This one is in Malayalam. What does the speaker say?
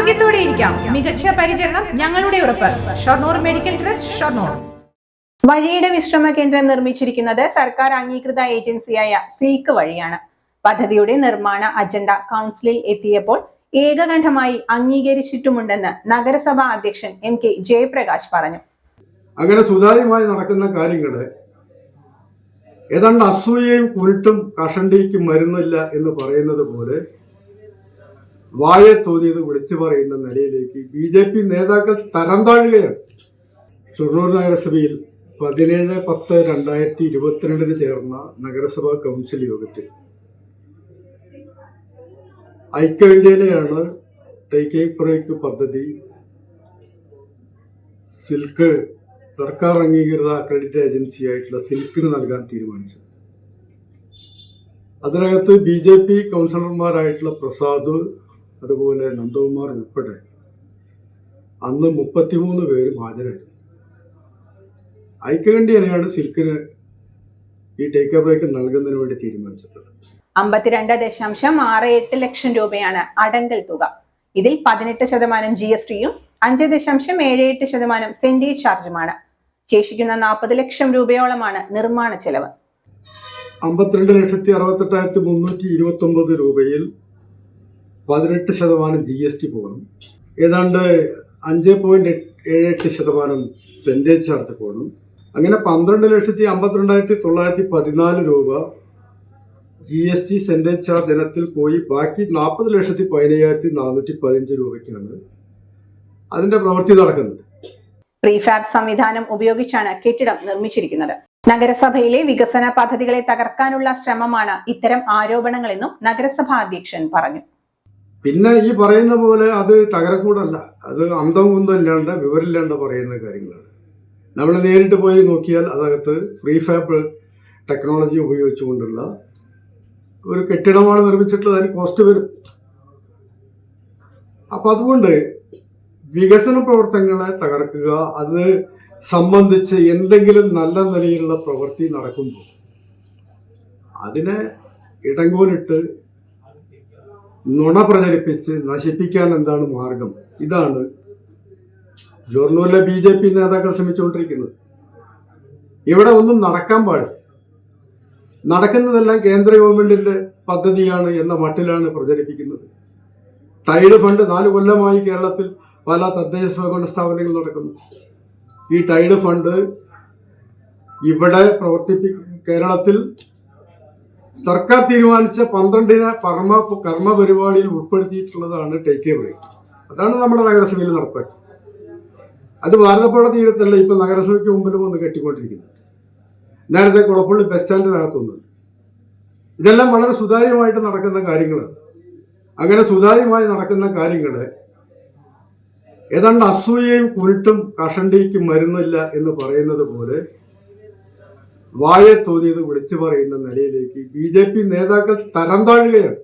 ആരോഗ്യത്തോടെ ഇരിക്കാം. മികച്ച പരിചരണം ഞങ്ങളുടെ ഉറപ്പ്. Shoranur medical trust Shoranur. വഴിയുടെ വിശ്രമ കേന്ദ്രം നിർമ്മിച്ചിരിക്കുന്നത് സർക്കാർ അംഗീകൃത ഏജൻസിയായ സിൽക്ക് വഴിയാണ്. പദ്ധതിയുടെ നിർമ്മാണ അജണ്ട കൗൺസിലിൽ എത്തിയപ്പോൾ ഏകകണ്ഠമായി അംഗീകരിച്ചിട്ടുമുണ്ടെന്ന് നഗരസഭാ അധ്യക്ഷൻ എം കെ ജയപ്രകാശ് പറഞ്ഞു. അങ്ങനെ സുതാര്യമായി നടക്കുന്ന കാര്യങ്ങൾ ഏതാണ്ട് അസൂയയും കുരുട്ടും കഷണ്ടിക്കും മരുന്നില്ല എന്ന് പറയുന്നത് പോലെ വായെ തോന്നിയത് വിളിച്ചു പറയുന്ന നിലയിലേക്ക് ബി ജെ പി നേതാക്കൾ തരം താഴുകയാണ്. ഷൊർണൂർ നഗരസഭയിൽ പതിനേഴ് പത്ത് രണ്ടായിരത്തി ഇരുപത്തിരണ്ടിന് ചേർന്ന നഗരസഭാ കൗൺസിൽ യോഗത്തിൽ ഐക്യവേണ്ടിയിലെയാണ് ടേക്ക് ബ്രേക്ക് പദ്ധതി സിൽക്ക് സർക്കാർ അംഗീകൃത അക്രഡിറ്റ് ഏജൻസി ആയിട്ടുള്ള സിൽക്കിന് നൽകാൻ തീരുമാനിച്ചു അതിനകത്ത് ബി ജെ പി കൗൺസിലർമാരായിട്ടുള്ള പ്രസാദ് അതുപോലെ നന്ദകുമാർ ഉൾപ്പെടെ അന്ന് മുപ്പത്തിമൂന്ന് പേരും ഹാജരായിരുന്നു ഐക്യകണ്ഠ്യനെയാണ് സിൽക്കിന് ഈ ടേക്ക് ബ്രേക്ക് നൽകുന്നതിന് വേണ്ടി തീരുമാനിച്ചിട്ടുള്ളത്. അമ്പത്തിരണ്ട് ദശാംശം ആറ് എട്ട് ലക്ഷം രൂപയാണ് അടങ്കൽ തുക. ഇതിൽ പതിനെട്ട് ശതമാനം ജി എസ് ടിയും അഞ്ച് ദശാംശം ഏഴ് എട്ട് ശതമാനം സെന്റേജ് ചാർജുമാണ് ശേഷിക്കുന്ന നാൽപ്പത് ലക്ഷം രൂപയോളമാണ് നിർമ്മാണ ചെലവ്. അമ്പത്തിരണ്ട് ലക്ഷത്തി അറുപത്തെട്ടായിരത്തി മുന്നൂറ്റി ഇരുപത്തി ഒമ്പത് രൂപയിൽ പതിനെട്ട് ശതമാനം ജി എസ് ടി പോകണം. ഏതാണ്ട് അഞ്ച് പോയിന്റ് ഏഴ് എട്ട് ശതമാനം സെന്റേജ് ചാർജ് പോകണം. അങ്ങനെ പന്ത്രണ്ട് ലക്ഷത്തി അമ്പത്തിരണ്ടായിരത്തി തൊള്ളായിരത്തി പതിനാല് രൂപ ജി എസ് ടി സെന്റേജ് ചാർജ് ഇനത്തിൽ പോയി. ബാക്കി നാൽപ്പത് ലക്ഷത്തി പതിനയ്യായിരത്തി നാനൂറ്റി പതിനഞ്ച് രൂപയ്ക്കാണ് അതിന്റെ പ്രവൃത്തി നടക്കുന്നത്. പ്രീഫാബ് സംവിധാനം ഉപയോഗിച്ചാണ് കെട്ടിടം നിർമ്മിച്ചിരിക്കുന്നത്. നഗരസഭയിലെ വികസന പദ്ധതികളെ തകർക്കാനുള്ള ശ്രമമാണ് ഇത്തരം ആരോപണങ്ങളെന്നും നഗരസഭാ അധ്യക്ഷൻ പറഞ്ഞു. പിന്നെ ഈ പറയുന്ന പോലെ അത് തകരക്കൂടല്ല. അത് അന്തം കുന്തം ഇല്ലാണ്ട് വിവരമില്ലാണ്ട് പറയുന്ന കാര്യങ്ങളാണ്. നമ്മൾ നേരിട്ട് പോയി നോക്കിയാൽ അതകത്ത് പ്രീഫാബ് ടെക്നോളജി ഉപയോഗിച്ചുകൊണ്ടുള്ള ഒരു കെട്ടിടമാണ് നിർമ്മിച്ചിട്ടുള്ളത്. അതിന് കോസ്റ്റ് വരും. അപ്പം അതുകൊണ്ട് വികസന പ്രവർത്തനങ്ങളെ തകർക്കുക അത് സംബന്ധിച്ച് എന്തെങ്കിലും നല്ല നിലയിലുള്ള പ്രവൃത്തി നടക്കുമ്പോൾ അതിനെ ഇടങ്കോലിട്ട് നുണ പ്രചരിപ്പിച്ച് നശിപ്പിക്കാൻ എന്താണ് മാർഗം? ഇതാണ് ജോർണൂരിലെ ബി ജെ പി നേതാക്കൾ ശ്രമിച്ചുകൊണ്ടിരിക്കുന്നത്. ഇവിടെ ഒന്നും നടക്കാൻ പാടില്ല. നടക്കുന്നതെല്ലാം കേന്ദ്ര ഗവൺമെന്റിന്റെ പദ്ധതിയാണ് എന്ന മട്ടിലാണ് പ്രചരിപ്പിക്കുന്നത്. ടൈഡ് ഫണ്ട് നാല് കൊല്ലമായി കേരളത്തിൽ പല തദ്ദേശ സ്വയംഭരണ സ്ഥാപനങ്ങൾ നടക്കുന്നു. ഈ ടൈഡ് ഫണ്ട് ഇവിടെ പ്രവർത്തിപ്പി കേരളത്തിൽ സർക്കാർ തീരുമാനിച്ച പന്ത്രണ്ടിന് കർമ്മ കർമ്മ പരിപാടിയിൽ ഉൾപ്പെടുത്തിയിട്ടുള്ളതാണ് ടേക്ക് എ ബ്രേക്ക് അതാണ് നമ്മുടെ നഗരസഭയിൽ നടപ്പാക്കി. അത് ഭാരതപ്പുഴ തീരത്തല്ല ഇപ്പൊ നഗരസഭയ്ക്ക് മുമ്പിൽ വന്ന് കെട്ടിക്കൊണ്ടിരിക്കുന്നത് നേരത്തെ കുളപ്പള്ളി ബസ് സ്റ്റാൻഡിനകത്തുനിന്ന് ഇതെല്ലാം വളരെ സുതാര്യമായിട്ട് നടക്കുന്ന കാര്യങ്ങളാണ്. അങ്ങനെ സുതാര്യമായി നടക്കുന്ന കാര്യങ്ങളെ ഏതാണ്ട് അസൂയയും കുരുട്ടും കഷണ്ടിക്കും മരുന്നില്ല എന്ന് പറയുന്നത് പോലെ വായെ തോന്നിയത് വിളിച്ചു പറയുന്ന നിലയിലേക്ക് ബി ജെ പി നേതാക്കൾ തരം താഴുകയാണ്.